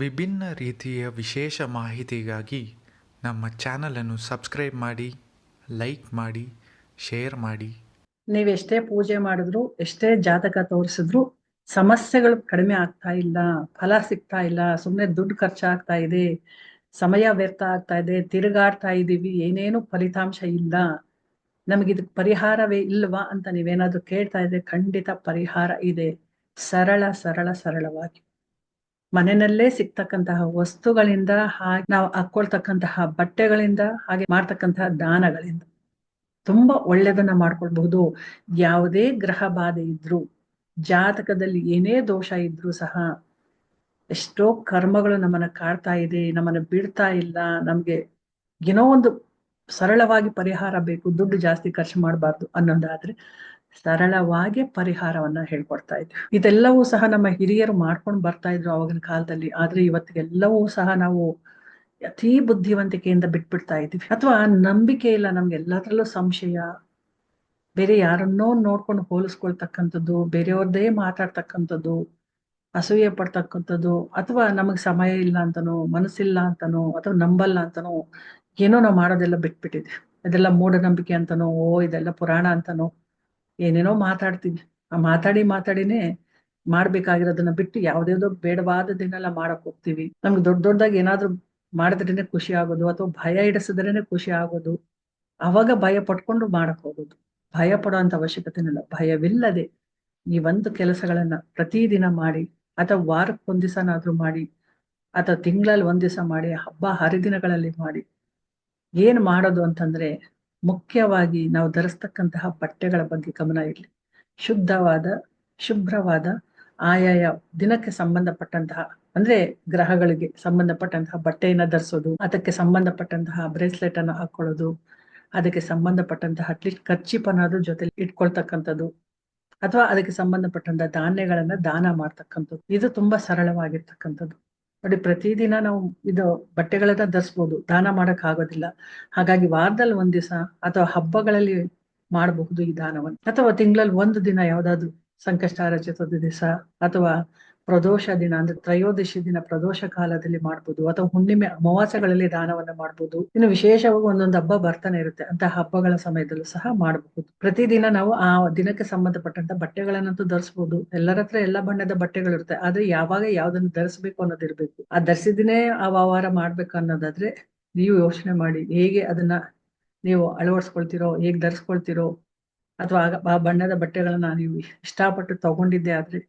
ವಿಭಿನ್ನ ರೀತಿಯ ವಿಶೇಷ ಮಾಹಿತಿಗಾಗಿ ನಮ್ಮ ಚಾನಲನ್ನು ಸಬ್ಸ್ಕ್ರೈಬ್ ಮಾಡಿ, ಲೈಕ್ ಮಾಡಿ, ಶೇರ್ ಮಾಡಿ. ನೀವು ಎಷ್ಟೇ ಪೂಜೆ ಮಾಡಿದ್ರು, ಎಷ್ಟೇ ಜಾತಕ ತೋರಿಸಿದ್ರು ಸಮಸ್ಯೆಗಳು ಕಡಿಮೆ ಆಗ್ತಾ ಇಲ್ಲ, ಫಲ ಸಿಗ್ತಾ ಇಲ್ಲ ಸುಮ್ಮನೆ ದುಡ್ಡು ಖರ್ಚಾಗ್ತಾ ಇದೆ, ಸಮಯ ವ್ಯರ್ಥ ಆಗ್ತಾ ಇದೆ, ತಿರುಗಾಡ್ತಾ ಇದ್ದೀವಿ ಏನೇನು ಫಲಿತಾಂಶ ಇಲ್ಲ ನಮಗಿದಕ್ಕೆ ಪರಿಹಾರವೇ ಇಲ್ವಾ ಅಂತ ನೀವೇನಾದ್ರೂ ಕೇಳ್ತಾ ಇದ್ರೆ ಖಂಡಿತ ಪರಿಹಾರ ಇದೆ. ಸರಳ ಸರಳ, ಸರಳವಾಗಿ. ಮನೆಯಲ್ಲೇ ಸಿಗ್ತಕ್ಕಂತಹ ವಸ್ತುಗಳಿಂದ ಹಾಗೆ ನಾವು ಹಾಕೊಳ್ತಕ್ಕಂತಹ ಬಟ್ಟೆಗಳಿಂದ ಹಾಗೆ ಮಾಡ್ತಕ್ಕಂತಹ ದಾನಗಳಿಂದ ತುಂಬಾ ಒಳ್ಳೆಯದನ್ನ ಮಾಡ್ಕೊಳ್ಬಹುದು. ಯಾವುದೇ ಗ್ರಹ ಬಾಧೆ ಇದ್ರು, ಜಾತಕದಲ್ಲಿ ಏನೇ ದೋಷ ಇದ್ರೂ ಸಹ ಎಷ್ಟೋ ಕರ್ಮಗಳು ನಮ್ಮನ್ನ ಕಾಡ್ತಾ ಇದೆ, ನಮ್ಮನ್ನ ಬಿಡ್ತಾ ಇಲ್ಲ, ನಮ್ಗೆ ಏನೋ ಒಂದು ಸರಳವಾಗಿ ಪರಿಹಾರ ಬೇಕು, ದುಡ್ಡು ಜಾಸ್ತಿ ಖರ್ಚು ಮಾಡಬಾರ್ದು ಅನ್ನೋದಾದ್ರೆ ಸರಳವಾಗಿ ಪರಿಹಾರವನ್ನ ಹೇಳ್ಕೊಡ್ತಾ ಇದ್ವಿ ಇದೆಲ್ಲವೂ ಸಹ ನಮ್ಮ ಹಿರಿಯರು ಮಾಡ್ಕೊಂಡು ಬರ್ತಾ ಇದ್ರು ಅವಾಗಿನ ಕಾಲದಲ್ಲಿ. ಆದ್ರೆ ಇವತ್ತಿಗೆಲ್ಲವೂ ಸಹ ನಾವು ಅತಿ ಬುದ್ಧಿವಂತಿಕೆಯಿಂದ ಬಿಟ್ಬಿಡ್ತಾ ಇದೀವಿ ಅಥವಾ ನಂಬಿಕೆ ಇಲ್ಲ, ನಮ್ಗೆ ಎಲ್ಲದ್ರಲ್ಲೂ ಸಂಶಯ. ಬೇರೆ ಯಾರನ್ನೋ ನೋಡ್ಕೊಂಡು ಹೋಲಿಸ್ಕೊಳ್ತಕ್ಕಂಥದ್ದು, ಬೇರೆಯವ್ರದ್ದೇ ಮಾತಾಡ್ತಕ್ಕಂಥದ್ದು, ಅಸೂಯೆ ಪಡ್ತಕ್ಕಂಥದ್ದು, ಅಥವಾ ನಮಗೆ ಸಮಯ ಇಲ್ಲ ಅಂತನೋ, ಮನಸ್ಸಿಲ್ಲ ಅಂತನೋ, ಅಥವಾ ನಂಬಲ್ಲ ಅಂತನೋ, ಏನೋ ನಾವು ಮಾಡೋದೆಲ್ಲ ಬಿಟ್ಬಿಟ್ಟಿದ್ವಿ. ಅದೆಲ್ಲ ಮೂಢನಂಬಿಕೆ ಅಂತನೋ, ಓ ಇದೆಲ್ಲ ಪುರಾಣ ಅಂತನೋ ಏನೇನೋ ಮಾತಾಡ್ತೀವಿ. ಆ ಮಾತಾಡಿ ಮಾತಾಡಿನೆ ಮಾಡ್ಬೇಕಾಗಿರೋದನ್ನ ಬಿಟ್ಟು ಯಾವ್ದ್ಯಾವ್ದೋ ಬೇಡವಾದದನ್ನೆಲ್ಲ ಮಾಡಕ್ ಹೋಗ್ತೀವಿ. ನಮ್ಗೆ ದೊಡ್ಡ ದೊಡ್ಡದಾಗಿ ಏನಾದ್ರೂ ಮಾಡಿದ್ರೇನೆ ಖುಷಿ ಆಗೋದು, ಅಥವಾ ಭಯ ಇಡಿಸಿದ್ರೇನೆ ಖುಷಿ ಆಗೋದು. ಅವಾಗ ಭಯ ಪಟ್ಕೊಂಡು ಮಾಡಕ್ ಹೋಗೋದು. ಭಯ ಪಡುವಂತ ಅವಶ್ಯಕತೆನಿಲ್ಲ ಭಯವಿಲ್ಲದೆ ಈ ಒಂದು ಕೆಲಸಗಳನ್ನ ಪ್ರತಿದಿನ ಮಾಡಿ, ಅಥವಾ ವಾರಕ್ಕೆ ಒಂದ್ ದಿವಸನಾದ್ರೂ ಮಾಡಿ, ಅಥವಾ ತಿಂಗಳಲ್ಲಿ ಒಂದ್ ದಿವಸ ಮಾಡಿ, ಹಬ್ಬ ಹರಿದಿನಗಳಲ್ಲಿ ಮಾಡಿ, ಏನ್ ಮಾಡೋದು ಅಂತಂದ್ರೆ ಮುಖ್ಯವಾಗಿ ನಾವು ಧರಿಸ್ತಕ್ಕಂತಹ ಬಟ್ಟೆಗಳ ಬಗ್ಗೆ ಗಮನ ಇರಲಿ. ಶುದ್ಧವಾದ, ಶುಭ್ರವಾದ, ಆಯಾಯ ದಿನಕ್ಕೆ ಸಂಬಂಧಪಟ್ಟಂತಹ, ಅಂದ್ರೆ ಗ್ರಹಗಳಿಗೆ ಸಂಬಂಧಪಟ್ಟಂತಹ ಬಟ್ಟೆಯನ್ನ ಧರಿಸೋದು, ಅದಕ್ಕೆ ಸಂಬಂಧಪಟ್ಟಂತಹ ಬ್ರೇಸ್ಲೆಟ್ ಅನ್ನು ಹಾಕೊಳ್ಳೋದು, ಅದಕ್ಕೆ ಸಂಬಂಧಪಟ್ಟಂತಹ ಅಟ್ಲೀಸ್ಟ್ ಖರ್ಚಿಪನಾದ್ರೂ ಜೊತೆಲಿ ಇಟ್ಕೊಳ್ತಕ್ಕಂಥದ್ದು, ಅಥವಾ ಅದಕ್ಕೆ ಸಂಬಂಧಪಟ್ಟಂತಹ ಧಾನ್ಯಗಳನ್ನ ದಾನ ಮಾಡ್ತಕ್ಕಂಥದ್ದು. ಇದು ತುಂಬಾ ಸರಳವಾಗಿರ್ತಕ್ಕಂಥದ್ದು. ನೋಡಿ, ಪ್ರತಿದಿನ ನಾವು ಇದು ಬಟ್ಟೆಗಳನ್ನ ಧರಿಸ್ಬೋದು. ದಾನ ಮಾಡಕ್ ಆಗೋದಿಲ್ಲ. ಹಾಗಾಗಿ ವಾರದಲ್ಲಿ ಒಂದ್ ದಿವಸ ಅಥವಾ ಹಬ್ಬಗಳಲ್ಲಿ ಮಾಡಬಹುದು ಈ ದಾನವನ್ನು. ಅಥವಾ ತಿಂಗಳಲ್ಲಿ ಒಂದು ದಿನ ಯಾವ್ದಾದ್ರು ಸಂಕಷ್ಟಾರ ಚತುರ್ಥಿ ದಿವಸ ಅಥವಾ ಪ್ರದೋಷ ದಿನ ಅಂದ್ರೆ ತ್ರಯೋದಶಿ ದಿನ, ಪ್ರದೋಷ ಕಾಲದಲ್ಲಿ ಮಾಡ್ಬೋದು ಅಥವಾ ಹುಣ್ಣಿಮೆ ಅಮಾವಾಸ್ಯಗಳಲ್ಲಿ ದಾನವನ್ನ ಮಾಡ್ಬೋದು. ಇನ್ನು ವಿಶೇಷವಾಗಿ ಒಂದೊಂದು ಹಬ್ಬ ಬರ್ತಾನೆ ಇರುತ್ತೆ. ಅಂತ ಹಬ್ಬಗಳ ಸಮಯದಲ್ಲೂ ಸಹ ಮಾಡಬಹುದು. ಪ್ರತಿದಿನ ನಾವು ಆ ದಿನಕ್ಕೆ ಸಂಬಂಧಪಟ್ಟಂತ ಬಟ್ಟೆಗಳನ್ನಂತೂ ಧರಿಸಬಹುದು ಎಲ್ಲರ ಹತ್ರ ಎಲ್ಲಾ ಬಣ್ಣದ ಬಟ್ಟೆಗಳಿರುತ್ತೆ. ಆದ್ರೆ ಯಾವಾಗ ಯಾವ್ದನ್ನ ಧರಿಸಬೇಕು ಅನ್ನೋದಿರ್ಬೇಕು ಆ ಧರಿಸಿದಿನೇ ಆ ವ್ಯವಹಾರ ಮಾಡ್ಬೇಕು ಅನ್ನೋದಾದ್ರೆ ನೀವು ಯೋಚನೆ ಮಾಡಿ ಹೇಗೆ ಅದನ್ನ ನೀವು ಅಳವಡಿಸ್ಕೊಳ್ತಿರೋ, ಹೇಗ್ ಧರಿಸ್ಕೊಳ್ತಿರೋ ಅಥವಾ ಆ ಬಣ್ಣದ ಬಟ್ಟೆಗಳನ್ನ ನೀವು ಇಷ್ಟಪಟ್ಟು ತಗೊಂಡಿದ್ದೆ ಆದ್ರೆ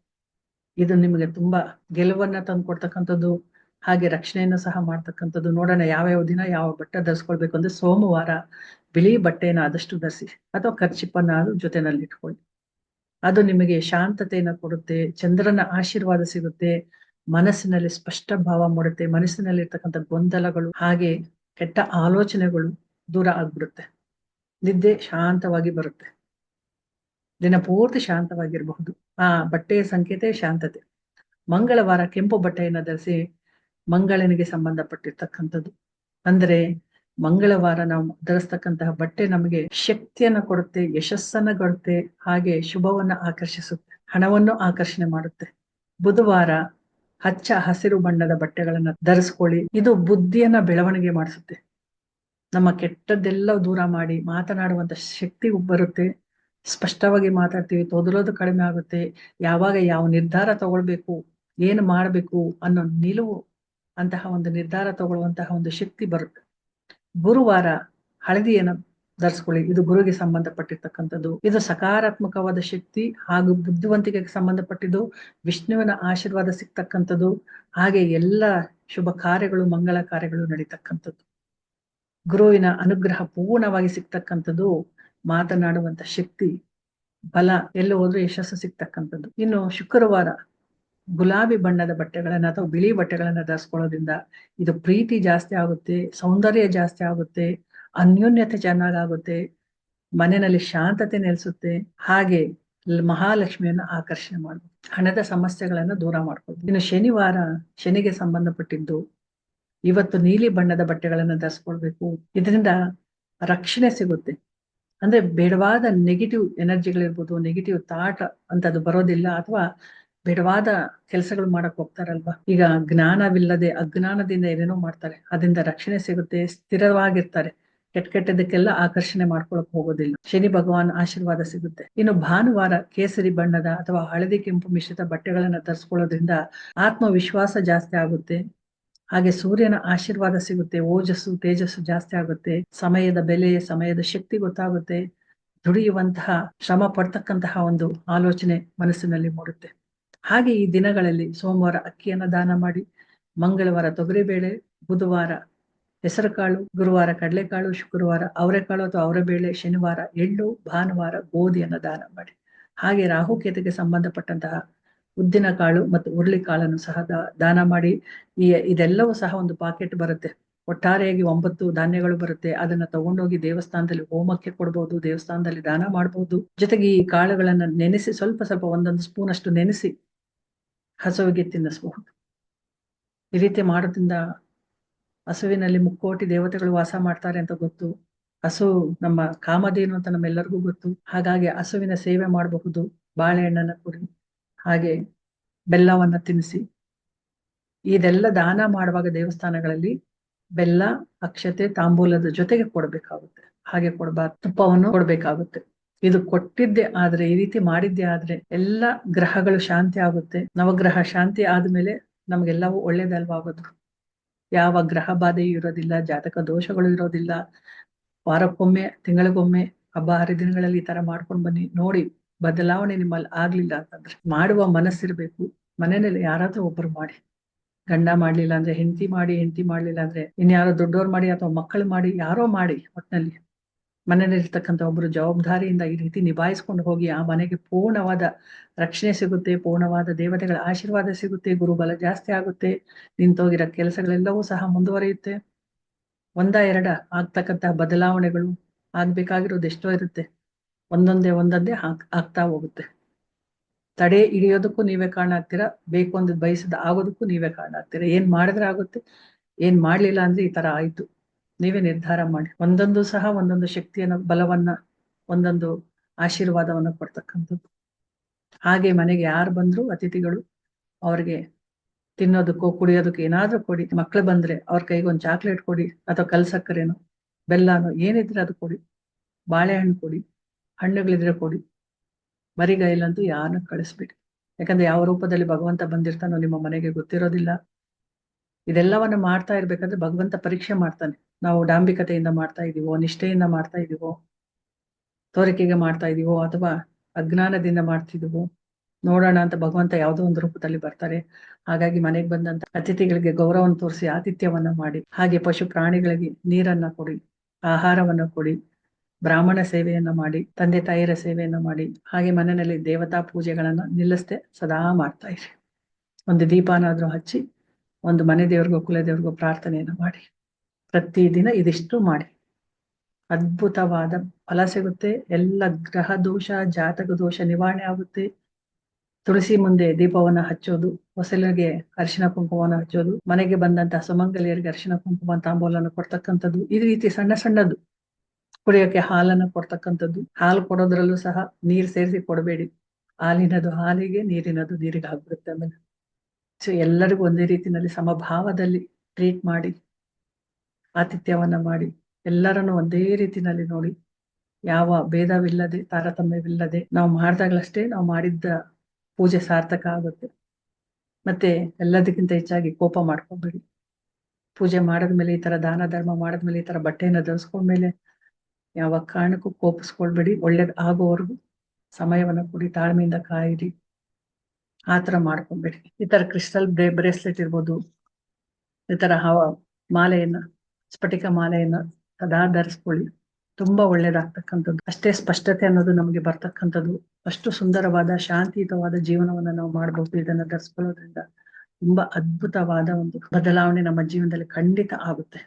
ಇದು ನಿಮಗೆ ತುಂಬಾ ಗೆಲುವನ್ನ ತಂದು ಕೊಡ್ತಕ್ಕಂಥದ್ದು ಹಾಗೆ ರಕ್ಷಣೆಯನ್ನು ಸಹ ಮಾಡ್ತಕ್ಕಂಥದ್ದು. ನೋಡೋಣ ಯಾವ್ಯಾವ ದಿನ ಯಾವ ಬಟ್ಟೆ ಧರಿಸ್ಕೊಳ್ಬೇಕು ಅಂದ್ರೆ ಸೋಮವಾರ ಬಿಳಿ ಬಟ್ಟೆನ ಆದಷ್ಟು ಧರಿಸಿ ಅಥವಾ ಖರ್ಚಿಪ್ಪನ್ನ ಅದು ಜೊತೆನಲ್ಲಿ ಇಟ್ಕೊಳ್ಳಿ ಅದು ನಿಮಗೆ ಶಾಂತತೆಯನ್ನ ಕೊಡುತ್ತೆ, ಚಂದ್ರನ ಆಶೀರ್ವಾದ ಸಿಗುತ್ತೆ, ಮನಸ್ಸಿನಲ್ಲಿ ಸ್ಪಷ್ಟ ಭಾವ ಮೂಡುತ್ತೆ ಮನಸ್ಸಿನಲ್ಲಿ ಇರ್ತಕ್ಕಂಥ ಗೊಂದಲಗಳು ಹಾಗೆ ಕೆಟ್ಟ ಆಲೋಚನೆಗಳು ದೂರ ಆಗ್ಬಿಡುತ್ತೆ. ನಿದ್ದೆ ಶಾಂತವಾಗಿ ಬರುತ್ತೆ. ದಿನ ಪೂರ್ತಿ ಶಾಂತವಾಗಿರಬಹುದು. ಆ ಬಟ್ಟೆಯ ಸಂಕೇತ ಶಾಂತತೆ. ಮಂಗಳವಾರ ಕೆಂಪು ಬಟ್ಟೆಯನ್ನ ಧರಿಸಿ ಮಂಗಳನಿಗೆ ಸಂಬಂಧಪಟ್ಟಿರ್ತಕ್ಕಂಥದ್ದು. ಅಂದ್ರೆ ಮಂಗಳವಾರ ನಾವು ಧರಿಸ್ತಕ್ಕಂತಹ ಬಟ್ಟೆ ನಮಗೆ ಶಕ್ತಿಯನ್ನ ಕೊಡುತ್ತೆ, ಯಶಸ್ಸನ್ನ ಕೊಡುತ್ತೆ, ಹಾಗೆ ಶುಭವನ್ನ ಆಕರ್ಷಿಸುತ್ತೆ, ಹಣವನ್ನು ಆಕರ್ಷಣೆ ಮಾಡುತ್ತೆ. ಬುಧವಾರ ಹಚ್ಚ ಹಸಿರು ಬಣ್ಣದ ಬಟ್ಟೆಗಳನ್ನ ಧರಿಸ್ಕೊಳ್ಳಿ. ಇದು ಬುದ್ಧಿಯನ್ನ ಬೆಳವಣಿಗೆ ಮಾಡಿಸುತ್ತೆ. ನಮ್ಮ ಕೆಟ್ಟದ್ದೆಲ್ಲ ದೂರ ಮಾಡಿ ಮಾತನಾಡುವಂತ ಶಕ್ತಿ ಬರುತ್ತೆ. ಸ್ಪಷ್ಟವಾಗಿ ಮಾತಾಡ್ತೀವಿ, ತೊದಲೋದು ಕಡಿಮೆ ಆಗುತ್ತೆ. ಯಾವಾಗ ಯಾವ ನಿರ್ಧಾರ ತಗೊಳ್ಬೇಕು, ಏನು ಮಾಡಬೇಕು ಅನ್ನೋ ನಿಲುವು ಅಂತಹ ಒಂದು ನಿರ್ಧಾರ ತಗೊಳ್ಳುವಂತಹ ಒಂದು ಶಕ್ತಿ ಬರುತ್ತೆ ಗುರುವಾರ ಹಳದಿಯನ್ನು ಧರಿಸ್ಕೊಳ್ಳಿ. ಇದು ಗುರುಗೆ ಸಂಬಂಧಪಟ್ಟಿರ್ತಕ್ಕಂಥದ್ದು. ಇದು ಸಕಾರಾತ್ಮಕವಾದ ಶಕ್ತಿ ಹಾಗೂ ಬುದ್ಧಿವಂತಿಕೆಗೆ ಸಂಬಂಧಪಟ್ಟಿದ್ದು, ವಿಷ್ಣುವಿನ ಆಶೀರ್ವಾದ ಸಿಗ್ತಕ್ಕಂಥದ್ದು, ಹಾಗೆ ಎಲ್ಲ ಶುಭ ಕಾರ್ಯಗಳು, ಮಂಗಳ ಕಾರ್ಯಗಳು ನಡೀತಕ್ಕಂಥದ್ದು. ಗುರುವಿನ ಅನುಗ್ರಹ ಪೂರ್ಣವಾಗಿ ಸಿಗ್ತಕ್ಕಂಥದ್ದು ಮಾತನಾಡುವಂತ ಶಕ್ತಿ, ಬಲ ಎಲ್ಲ ಹೋದ್ರೂ ಯಶಸ್ಸು ಸಿಗ್ತಕ್ಕಂಥದ್ದು. ಇನ್ನು ಶುಕ್ರವಾರ ಗುಲಾಬಿ ಬಣ್ಣದ ಬಟ್ಟೆಗಳನ್ನ ಅಥವಾ ಬಿಳಿ ಬಟ್ಟೆಗಳನ್ನ ಧರಿಸ್ಕೊಳ್ಳೋದ್ರಿಂದ ಇದು ಪ್ರೀತಿ ಜಾಸ್ತಿ ಆಗುತ್ತೆ, ಸೌಂದರ್ಯ ಜಾಸ್ತಿ ಆಗುತ್ತೆ, ಅನ್ಯೋನ್ಯತೆ ಚೆನ್ನಾಗಾಗುತ್ತೆ, ಮನೆಯಲ್ಲಿ ಶಾಂತತೆ ನೆಲೆಸುತ್ತೆ. ಹಾಗೆ ಮಹಾಲಕ್ಷ್ಮಿಯನ್ನ ಆಕರ್ಷಣೆ ಮಾಡಬಹುದು ಹಣದ ಸಮಸ್ಯೆಗಳನ್ನು ದೂರ ಮಾಡ್ಬೋದು. ಇನ್ನು ಶನಿವಾರ ಶನಿಗೆ ಸಂಬಂಧಪಟ್ಟಿದ್ದು ಇವತ್ತು ನೀಲಿ ಬಣ್ಣದ ಬಟ್ಟೆಗಳನ್ನು ಧರಿಸ್ಕೊಳ್ಬೇಕು. ಇದರಿಂದ ರಕ್ಷಣೆ ಸಿಗುತ್ತೆ. ಅಂದ್ರೆ ಬೇಡವಾದ ನೆಗೆಟಿವ್ ಎನರ್ಜಿಗಳಿರ್ಬೋದು ನೆಗೆಟಿವ್ ಥಾಟ್ ಅದು ಬರೋದಿಲ್ಲ ಅಥವಾ ಬೇಡವಾದ ಕೆಲಸಗಳು ಮಾಡಕ್ ಹೋಗ್ತಾರಲ್ವಾ? ಈಗ ಜ್ಞಾನವಿಲ್ಲದೆ ಅಜ್ಞಾನದಿಂದ ಏನೇನೋ ಮಾಡ್ತಾರೆ, ಅದರಿಂದ ರಕ್ಷಣೆ ಸಿಗುತ್ತೆ, ಸ್ಥಿರವಾಗಿರ್ತಾರೆ. ಕೆಟ್ಟ ಕೆಟ್ಟದಕ್ಕೆಲ್ಲ ಆಕರ್ಷಣೆ ಮಾಡ್ಕೊಳಕ್ ಹೋಗೋದಿಲ್ಲ. ಶನಿ ಭಗವಾನ್ ಆಶೀರ್ವಾದ ಸಿಗುತ್ತೆ. ಇನ್ನು ಭಾನುವಾರ ಕೇಸರಿ ಬಣ್ಣದ ಅಥವಾ ಹಳದಿ ಕೆಂಪು ಮಿಶ್ರಿತ ಬಟ್ಟೆಗಳನ್ನ ಧರಿಸ್ಕೊಳ್ಳೋದ್ರಿಂದ ಆತ್ಮವಿಶ್ವಾಸ ಜಾಸ್ತಿ ಆಗುತ್ತೆ. ಹಾಗೆ ಸೂರ್ಯನ ಆಶೀರ್ವಾದ ಸಿಗುತ್ತೆ, ಓಜಸ್ಸು, ತೇಜಸ್ಸು ಜಾಸ್ತಿ ಆಗುತ್ತೆ, ಸಮಯದ ಬೆಲೆ, ಸಮಯದ ಶಕ್ತಿ ಗೊತ್ತಾಗುತ್ತೆ, ದುಡಿಯುವಂತಹ, ಶ್ರಮ ಪಡ್ತಕ್ಕಂತಹ ಒಂದು ಆಲೋಚನೆ ಮನಸ್ಸಿನಲ್ಲಿ ಮೂಡುತ್ತೆ. ಹಾಗೆ ಈ ದಿನಗಳಲ್ಲಿ ಸೋಮವಾರ ಅಕ್ಕಿಯನ್ನ ದಾನ ಮಾಡಿ, ಮಂಗಳವಾರ ತೊಗರಿಬೇಳೆ, ಬುಧವಾರ ಹೆಸರುಕಾಳು, ಗುರುವಾರ ಕಡಲೆಕಾಳು, ಶುಕ್ರವಾರ ಅವರೆಕಾಳು ಅಥವಾ ಅವರೆಬೇಳೆ, ಶನಿವಾರ ಎಳ್ಳು, ಭಾನುವಾರ ಗೋಧಿಯನ್ನ ದಾನ ಮಾಡಿ. ಹಾಗೆ ರಾಹುಕೇತುಗೆ ಸಂಬಂಧಪಟ್ಟಂತಹ ಉದ್ದಿನ ಕಾಳು ಮತ್ತು ಹುರುಳಿ ಕಾಳನ್ನು ಸಹ ದಾನ ಮಾಡಿ, ಈ ಇದೆಲ್ಲವೂ ಸಹ ಒಂದು ಪಾಕೆಟ್ ಬರುತ್ತೆ. ಒಟ್ಟಾರೆಯಾಗಿ ಒಂಬತ್ತು ಧಾನ್ಯಗಳು ಬರುತ್ತೆ. ಅದನ್ನ ತಗೊಂಡೋಗಿ ದೇವಸ್ಥಾನದಲ್ಲಿ ಹೋಮಕ್ಕೆ ಕೊಡಬಹುದು ದೇವಸ್ಥಾನದಲ್ಲಿ ದಾನ ಮಾಡಬಹುದು ಜೊತೆಗೆ ಈ ಕಾಳುಗಳನ್ನ ನೆನೆಸಿ, ಸ್ವಲ್ಪ ಸ್ವಲ್ಪ ಒಂದೊಂದು ಸ್ಪೂನ್ ಅಷ್ಟು ನೆನೆಸಿ ಹಸುವಿಗೆ ತಿನ್ನಿಸಬಹುದು. ಈ ರೀತಿ ಮಾಡೋದ್ರಿಂದ ಹಸುವಿನಲ್ಲಿ ಮುಕ್ಕೋಟಿ ದೇವತೆಗಳು ವಾಸ ಮಾಡ್ತಾರೆ ಅಂತ ಗೊತ್ತು. ಹಸು ನಮ್ಮ ಕಾಮಧೇನು ಅಂತ ನಮ್ಮೆಲ್ಲರಿಗೂ ಗೊತ್ತು. ಹಾಗಾಗಿ ಹಸುವಿನ ಸೇವೆ ಮಾಡಬಹುದು. ಬಾಳೆಹಣ್ಣನ್ನ ಕುಡಿ. ಹಾಗೆ ಬೆಲ್ಲವನ್ನ ತಿನ್ನಿಸಿ. ಇದೆಲ್ಲ ದಾನ ಮಾಡುವಾಗ ದೇವಸ್ಥಾನಗಳಲ್ಲಿ ಬೆಲ್ಲ, ಅಕ್ಷತೆ, ತಾಂಬೂಲದ ಜೊತೆಗೆ ಕೊಡ್ಬೇಕಾಗುತ್ತೆ. ಹಾಗೆ ಕೊಡಬಾರ್ದು ತುಪ್ಪವನ್ನು ಕೊಡ್ಬೇಕಾಗುತ್ತೆ. ಇದು ಕೊಟ್ಟಿದ್ದೆ ಆದ್ರೆ, ಈ ರೀತಿ ಮಾಡಿದ್ದೆ ಆದ್ರೆ ಎಲ್ಲ ಗ್ರಹಗಳು ಶಾಂತಿ ಆಗುತ್ತೆ. ನವಗ್ರಹ ಶಾಂತಿ ಆದ್ಮೇಲೆ ನಮ್ಗೆಲ್ಲವೂ ಒಳ್ಳೇದಲ್ವಾಗೋದು ಯಾವ ಗ್ರಹ ಬಾಧೆಯೂ ಇರೋದಿಲ್ಲ, ಜಾತಕ ದೋಷಗಳು ಇರೋದಿಲ್ಲ. ವಾರಕ್ಕೊಮ್ಮೆ, ತಿಂಗಳಿಗೊಮ್ಮೆ, ಹಬ್ಬ ಹರಿದಿನಗಳಲ್ಲಿ ಈ ತರ ಮಾಡ್ಕೊಂಡು ಬನ್ನಿ. ನೋಡಿ ಬದಲಾವಣೆ ನಿಮ್ಮಲ್ಲಿ ಆಗ್ಲಿಲ್ಲ ಅಂತಂದ್ರೆ ಮಾಡುವ ಮನಸ್ಸಿರ್ಬೇಕು. ಮನೆಯಲ್ಲಿ ಯಾರಾದ್ರೂ ಒಬ್ಬರು ಮಾಡಿ. ಗಂಡ ಮಾಡ್ಲಿಲ್ಲ ಅಂದ್ರೆ ಹೆಂಡತಿ ಮಾಡಿ, ಹೆಂಡತಿ ಮಾಡ್ಲಿಲ್ಲ ಅಂದ್ರೆ ಇನ್ಯಾರೋ ದೊಡ್ಡವ್ರು ಮಾಡಿ ಅಥವಾ ಮಕ್ಕಳು ಮಾಡಿ, ಯಾರೋ ಮಾಡಿ ಒಟ್ನಲ್ಲಿ. ಮನೆಯಲ್ಲಿರ್ತಕ್ಕಂಥ ಒಬ್ಬರು ಜವಾಬ್ದಾರಿಯಿಂದ ಈ ರೀತಿ ನಿಭಾಯಿಸ್ಕೊಂಡು ಹೋಗಿ ಆ ಮನೆಗೆ ಪೂರ್ಣವಾದ ರಕ್ಷಣೆ ಸಿಗುತ್ತೆ, ಪೂರ್ಣವಾದ ದೇವತೆಗಳ ಆಶೀರ್ವಾದ ಸಿಗುತ್ತೆ, ಗುರುಬಲ ಜಾಸ್ತಿ ಆಗುತ್ತೆ. ನಿಂತೋಗಿರೋ ಕೆಲಸಗಳೆಲ್ಲವೂ ಸಹ ಮುಂದುವರಿಯುತ್ತೆ. ಒಂದ ಎರಡ ಆಗ್ತಕ್ಕಂತಹ ಬದಲಾವಣೆಗಳು ಆಗ್ಬೇಕಾಗಿರೋದು ಎಷ್ಟೋ ಇರುತ್ತೆ. ಒಂದೊಂದೇ ಒಂದೊಂದೇ ಹಾಕ್, ಆಗ್ತಾ ಹೋಗುತ್ತೆ. ತಡೆ ಹಿಡಿಯೋದಕ್ಕೂ ನೀವೇ ಕಾರಣ ಆಗ್ತೀರಾ? ಬೇಕು ಅಂದ್ ಬಯಸದ ಆಗೋದಕ್ಕೂ ನೀವೇ ಕಾರಣ ಆಗ್ತೀರಾ? ಏನ್ ಮಾಡಿದ್ರೆ ಆಗುತ್ತೆ? ಏನ್ ಮಾಡ್ಲಿಲ್ಲ ಅಂದ್ರೆ ಈ ತರ ಆಯ್ತು. ನೀವೇ ನಿರ್ಧಾರ ಮಾಡಿ. ಒಂದೊಂದು ಸಹ ಒಂದೊಂದು ಶಕ್ತಿಯನ್ನ, ಬಲವನ್ನ, ಒಂದೊಂದು ಆಶೀರ್ವಾದವನ್ನ ಕೊಡ್ತಕ್ಕಂಥದ್ದು. ಹಾಗೆ ಮನೆಗೆ ಯಾರು ಬಂದ್ರು ಅತಿಥಿಗಳು ಅವ್ರಿಗೆ ತಿನ್ನೋದಕ್ಕೋ, ಕುಡಿಯೋದಕ್ಕೋ ಏನಾದ್ರೂ ಕೊಡಿ. ಮಕ್ಳು ಬಂದ್ರೆ ಅವ್ರ ಕೈಗೆ ಒಂದು ಚಾಕ್ಲೇಟ್ ಕೊಡಿ, ಅಥವಾ ಕಲ್ ಸಕ್ಕರೆನೋ, ಬೆಲ್ಲನೋ, ಏನಿದ್ರೆ ಅದು ಕೊಡಿ. ಬಾಳೆಹಣ್ಣು ಕೊಡಿ. ಹಣ್ಣುಗಳಿದ್ರೆ ಕೊಡಿ. ಮರಿಗೈಲಂತೂ ಯಾರನ್ನ ಕಳಿಸ್ಬಿಡಿ. ಯಾಕಂದ್ರೆ ಯಾವ ರೂಪದಲ್ಲಿ ಭಗವಂತ ಬಂದಿರ್ತಾನೋ ನಿಮ್ಮ ಮನೆಗೆ ಗೊತ್ತಿರೋದಿಲ್ಲ. ಇದೆಲ್ಲವನ್ನ ಮಾಡ್ತಾ ಇರ್ಬೇಕಂದ್ರೆ ಭಗವಂತ ಪರೀಕ್ಷೆ ಮಾಡ್ತಾನೆ. ನಾವು ಡಾಂಬಿಕತೆಯಿಂದ ಮಾಡ್ತಾ ಇದೀವೋ, ನಿಷ್ಠೆಯಿಂದ ಮಾಡ್ತಾ ಇದೀವೋ, ತೋರಿಕೆಗೆ ಮಾಡ್ತಾ ಇದೀವೋ, ಅಥವಾ ಅಜ್ಞಾನದಿಂದ ಮಾಡ್ತಿದೀವೋ, ನೋಡೋಣ ಅಂತ ಭಗವಂತ ಯಾವುದೋ ಒಂದು ರೂಪದಲ್ಲಿ ಬರ್ತಾರೆ. ಹಾಗಾಗಿ ಮನೆಗೆ ಬಂದಂತ ಅತಿಥಿಗಳಿಗೆ ಗೌರವವನ್ನು ತೋರಿಸಿ ಆತಿಥ್ಯವನ್ನ ಮಾಡಿ. ಹಾಗೆ ಪಶು ಪ್ರಾಣಿಗಳಿಗೆ ನೀರನ್ನ ಕೊಡಿ, ಆಹಾರವನ್ನ ಕೊಡಿ. ಬ್ರಾಹ್ಮಣ ಸೇವೆಯನ್ನ ಮಾಡಿ, ತಂದೆ ತಾಯಿಯರ ಸೇವೆಯನ್ನ ಮಾಡಿ, ಹಾಗೆ ಮನೆಯಲ್ಲಿ ದೇವತಾ ಪೂಜೆಗಳನ್ನ ನಿಲ್ಲಿಸದೆ ಸದಾ ಮಾಡ್ತಾ ಇರಿ. ಒಂದು ದೀಪನಾದ್ರೂ ಹಚ್ಚಿ, ಒಂದು ಮನೆ ದೇವ್ರಿಗೋ, ಕುಲ ದೇವ್ರಿಗೋ ಪ್ರಾರ್ಥನೆಯನ್ನ ಮಾಡಿ. ಪ್ರತಿ ದಿನ ಇದಿಷ್ಟು ಮಾಡಿ. ಅದ್ಭುತವಾದ ಫಲ ಸಿಗುತ್ತೆ. ಎಲ್ಲ ಗ್ರಹ ದೋಷ, ಜಾತಕ ದೋಷ ನಿವಾರಣೆ ಆಗುತ್ತೆ. ತುಳಸಿ ಮುಂದೆ ದೀಪವನ್ನ ಹಚ್ಚೋದು ಹೊಸಲಿಗೆ ಅರಿಶಿನ ಕುಂಕುಮವನ್ನು ಹಚ್ಚೋದು, ಮನೆಗೆ ಬಂದಂತಹ ಸುಮಂಗಲಿಯರಿಗೆ ಅರಿಶಿನ ಕುಂಕುಮ ತಾಂಬೂಲನ್ನು ಕೊಡ್ತಕ್ಕಂಥದ್ದು, ಈ ರೀತಿ ಸಣ್ಣ ಸಣ್ಣದು ಕುಡಿಯೋಕೆ ಹಾಲನ್ನು ಕೊಡ್ತಕ್ಕಂಥದ್ದು. ಹಾಲು ಕೊಡೋದ್ರಲ್ಲೂ ಸಹ ನೀರ್ ಸೇರಿಸಿ ಕೊಡಬೇಡಿ. ಹಾಲಿನದು ಹಾಲಿಗೆ ನೀರಿನದು ನೀರಿಗೆ ಆಗ್ಬಿಡುತ್ತೆ ಆಮೇಲೆ. ಸೊ ಎಲ್ಲರಿಗೂ ಒಂದೇ ರೀತಿಯಲ್ಲಿ ಸಮಭಾವದಲ್ಲಿ ಟ್ರೀಟ್ ಮಾಡಿ, ಆತಿಥ್ಯವನ್ನ ಮಾಡಿ, ಎಲ್ಲರನ್ನು ಒಂದೇ ರೀತಿನಲ್ಲಿ ನೋಡಿ. ಯಾವ ಭೇದವಿಲ್ಲದೆ, ತಾರತಮ್ಯವಿಲ್ಲದೆ ನಾವು ಮಾಡಿದಾಗಲಷ್ಟೇ ನಾವು ಮಾಡಿದ್ದ ಪೂಜೆ ಸಾರ್ಥಕ ಆಗುತ್ತೆ. ಮತ್ತೆ ಎಲ್ಲದಕ್ಕಿಂತ ಹೆಚ್ಚಾಗಿ ಕೋಪ ಮಾಡ್ಕೊಬೇಡಿ. ಪೂಜೆ ಮಾಡಿದ್ಮೇಲೆ ಈ ತರ ದಾನ ಧರ್ಮ ಮಾಡಿದ್ಮೇಲೆ ಈ ತರ ಬಟ್ಟೆಯನ್ನು ಧರಿಸ್ಕೊಂಡ್ಮೇಲೆ ಯಾವ ಕಾರಣಕ್ಕೂ ಕೋಪಿಸ್ಕೊಳ್ಬೇಡಿ. ಒಳ್ಳೇದ್ ಆಗೋವರೆಗೂ ಸಮಯವನ್ನ ಕೊಡಿ, ತಾಳ್ಮೆಯಿಂದ ಕಾಯಿರಿ. ಆ ಥರ ಮಾಡ್ಕೊಬೇಡಿ. ಈ ಥರ ಕ್ರಿಸ್ಟಲ್ ಬ್ರೇ, ಬ್ರೇಸ್ಲೆಟ್ ಇರ್ಬೋದು. ಈ ಥರ ಹವ, ಮಾಲೆಯನ್ನ, ಸ್ಫಟಿಕ ಮಾಲೆಯನ್ನ ಸದಾ ಧರಿಸ್ಕೊಳ್ಳಿ ತುಂಬಾ ಒಳ್ಳೇದಾಗ್ತಕ್ಕಂಥದ್ದು. ಅಷ್ಟೇ ಸ್ಪಷ್ಟತೆ ಅನ್ನೋದು ನಮಗೆ ಬರ್ತಕ್ಕಂಥದ್ದು. ಅಷ್ಟು ಸುಂದರವಾದ, ಶಾಂತಿಯುತವಾದ ಜೀವನವನ್ನ ನಾವು ಮಾಡಬಹುದು ಇದನ್ನ ಧರಿಸ್ಕೊಳ್ಳೋದ್ರಿಂದ. ತುಂಬಾ ಅದ್ಭುತವಾದ ಒಂದು ಬದಲಾವಣೆ ನಮ್ಮ ಜೀವನದಲ್ಲಿ ಖಂಡಿತ ಆಗುತ್ತೆ.